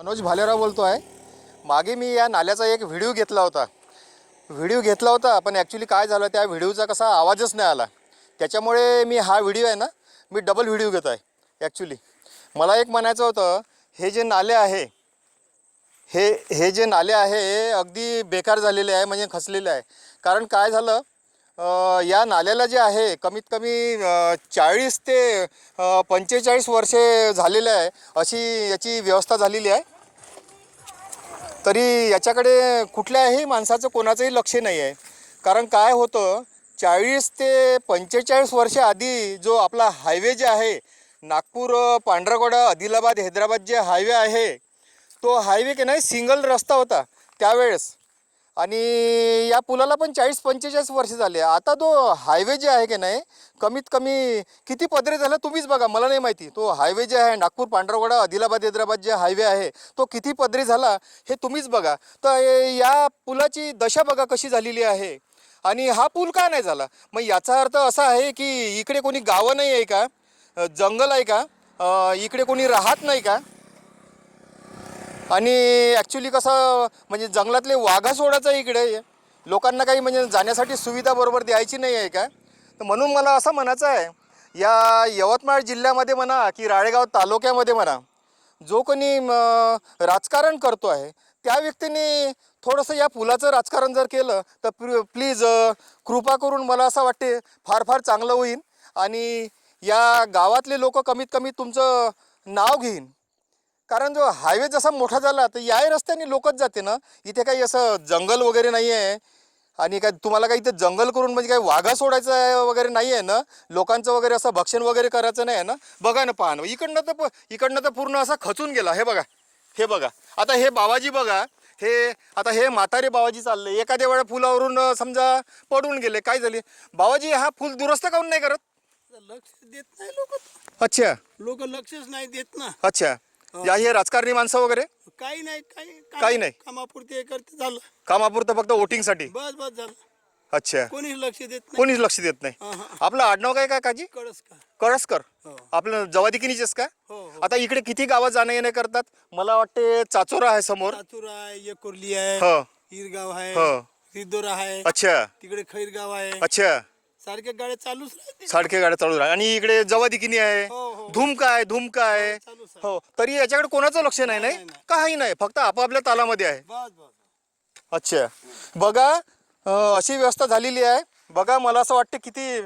मनोज भालेराव बोलतो आहे. मागे मी या नाल्याचा एक व्हिडिओ घेतला होता. व्हिडिओ घेतला होता पण ॲक्च्युली काय झालं त्या व्हिडिओचा कसा आवाजच नाही आला. त्याच्यामुळे मी हा व्हिडिओ आहे ना मी डबल व्हिडिओ घेत आहे ॲक्च्युली मला एक म्हणायचं होतं हे जे नाले आहे हे हे जे नाले आहे हे अगदी बेकार झालेले आहे म्हणजे खचलेले आहे. कारण काय झालं या नाल्याला जे आहे कमीत कमी चाळीस ते पंचेचाळीस वर्षे झालेले आहे. अशी याची व्यवस्था झालेली आहे. तरी याच्याकडे कुठल्याही माणसाचं कोणाचंही लक्ष नाही आहे. कारण काय होतं चाळीस ते पंचेचाळीस वर्ष आधी जो आपला हायवे जे आहे नागपूर पांढरगोडा आदिलाबाद हैदराबाद जे हायवे आहे तो हायवे की नाही सिंगल रस्ता होता त्यावेळेस. आणि या पुलाला पण चाळीस पंचेचाळीस वर्ष झाले. आता तो हायवे जे आहे की नाही कमीत कमी किती पदरे झाला तुम्हीच बघा मला नाही माहिती. तो हायवे जे आहे नागपूर पांढरवडा आदिलाबाद हैदराबाद जे हायवे आहे तो किती पदरी झाला हे तुम्हीच बघा. तर या पुलाची दशा बघा कशी झालेली आहे. आणि हा पूल का नाही झाला? मग याचा अर्थ असा आहे की इकडे कोणी गावं नाही आहे का? जंगल आहे का? इकडे कोणी राहत नाही का? आणि ॲक्च्युली कसं म्हणजे जंगलातले वाघा सोडायचं इकडे. लोकांना काही म्हणजे जाण्यासाठी सुविधा बरोबर द्यायची नाही आहे का तर म्हणून मला असं म्हणायचं आहे या यवतमाळ जिल्ह्यामध्ये म्हणा की राळेगाव तालुक्यामध्ये म्हणा जो कोणी म, राजकारण करतो आहे त्या व्यक्तीने थोडंसं या पुलाचं राजकारण जर केलं तर प्र प्लीज कृपा करून मला असं वाटते फार फार चांगलं होईल. आणि या गावातले लोक कमीत कमी तुमचं नाव घेईन. कारण जो हायवे जसा मोठा झाला तर याही रस्त्याने लोकच जाते ना. इथे काही असं जंगल वगैरे नाही आहे आणि काय तुम्हाला काही इथे जंगल करून म्हणजे काही वाघा सोडायचं आहे वगैरे नाही आहे ना? लोकांचं वगैरे असं भक्षण वगैरे करायचं नाही आहे ना? बघा ना पाहा ना इकडनं तर इकडनं तर पूर्ण असा खचून गेला. हे बघा. हे बघा. आता हे बाबाजी बघा. हे आता हे म्हातारे बाबाजी चालले. एखाद्या वेळा पुलावरून अं, समजा पडून गेले. काय झाले? बाबाजी हा फुल दुरुस्त काऊन नाही करत? लक्ष देत नाही लोक. अच्छा. लोक लक्षच नाही देत ना. अच्छा. या हे राजकारणी माणसं वगैरे? काही नाही काही काही नाही. कामापुरते हे करते झालं. कामापुरतं फक्त वोटिंगसाठी बस बस झालं. अच्छा. कोणीच लक्ष देत नाही. कोणीच लक्ष देत नाही. हा, हा. आपलं आडनाव काय काय काजी कळस का कळसकर. हो. आपलं जवादिकिनीचेच का? हो हो. आता इकडे किती गावं जाणं येणं करतात? मला वाटते चाचोरा आहे समोर. लातूर आहे एकोर्ली आहे हो. हिरगाव आहे हो. रिदोरा आहे अच्छा. तिकडे खैरगाव आहे. अच्छा. सारख्या गाड्या चालूच राहते साडके गाड्या चालू राहा आणि इकडे जवादिकिनी आहे. हो, हो. धुमका आहे? धुमका आहे? चालूच आहे. हो तरी याच्याकडे कोणाचं लक्ष नाही नाही? नाही, नाही. काही नाही. फक्त आपापल्या तालामध्ये आहे. बस बस. अच्छा. बघा अं, अशी व्यवस्था झालेली आहे. बघा मला असं वाटतं किती